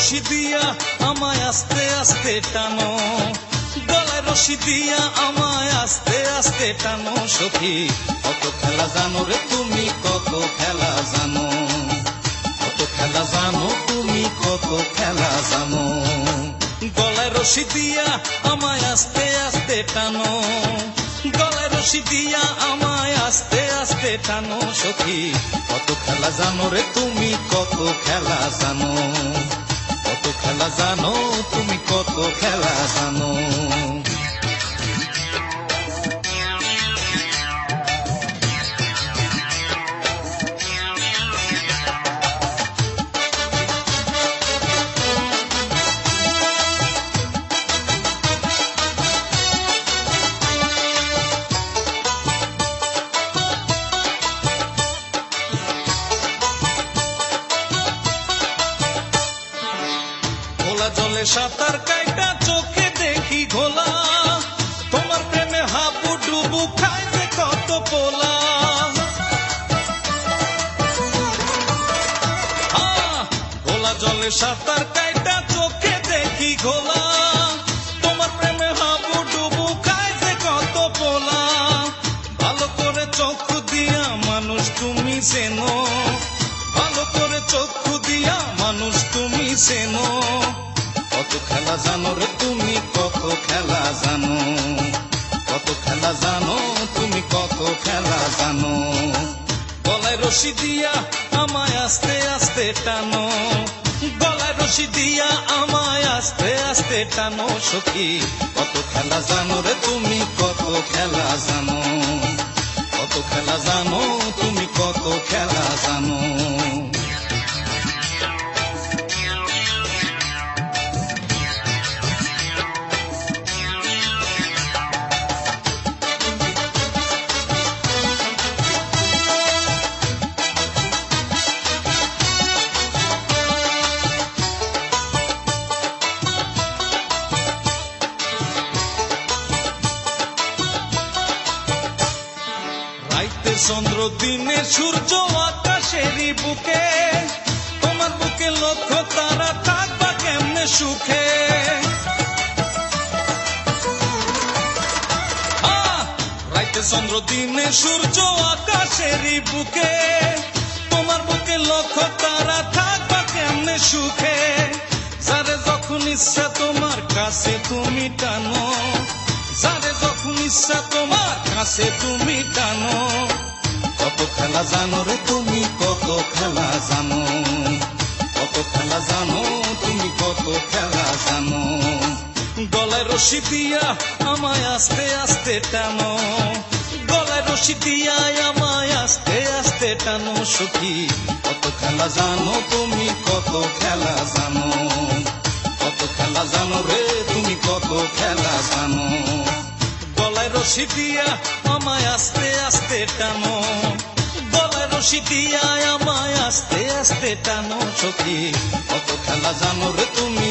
রশি দিয়া আমায় আস্তে আস্তে টানো। গলায় রশি দিয়া আমায় আস্তে আস্তে টানো। সখী, কত খেলা জানো রে তুমি, কত খেলা জানো। কত খেলা জানো তুমি, কত খেলা জানো। গলায় রশি দিয়া আমায় আস্তে আস্তে টানো। গলায় রশি দিয়া আমায় আস্তে আস্তে টানো। সখী, কত খেলা জানো রে তুমি, কত খেলা জানো। কত খেলা জানো? তুমি কত খেলা জলে সাঁতার কাইটা চোখে দেখি ঘোলা। তোমার প্রেমে হাবু ডুবু খাইতে কত পোলা। আহ, জলে সাঁতার কাইটা চোখে দেখি ঘোলা। তোমার প্রেমে হাবু ডুবু খাইতে কত পোলা। ভালো করে চক্ষু দিয়া মানুষ তুমি চেনো। ভালো করে চক্ষু দিয়া মানুষ তুমি চেনো। জানো? কত খেলা জানো? তুমি কত খেলা জানো? গলায় রশি দিয়া আমায় আস্তে আস্তে টানো। গলায় রশি দিয়া আমায় আস্তে আস্তে টানো। সখী, কত খেলা জানো রে তুমি? কত খেলা জানো? কত খেলা জানো? তুমি কত খেলা জানো? রাইতে চন্দ্র দিনে সূর্য আকাশেরই বুকে। তোমার বুকে লক্ষ্য তারা থাকবা কেমনে সুখে! রাইতে চন্দ্র দিনে সূর্য আকাশেরই বুকে। তোমার বুকে লক্ষ্য তারা থাকবা কেমনে সুখে? যারে যখন ইচ্ছা তোমার কাছে তুমি টানো। কাছে তুমি টানো কত খেলা জানো রে তুমি, কত খেলা জানো। কত খেলা জানো তুমি, কত খেলা জানো। গলায় রশি দিয়া আমায় আস্তে আস্তে টানো। গলায় রশি দিয়া আমায় আস্তে আস্তে টানো, সখী। কত খেলা জানো তুমি, কত খেলা জানো। কত খেলা জানো রে তুমি, কত খেলা জানো। রশি দিয়া আমায় আস্তে আস্তে টানো। গলায় রশি দিয়া আমায় আস্তে আস্তে টানো। সখী, কত খেলা জানো রে তুমি?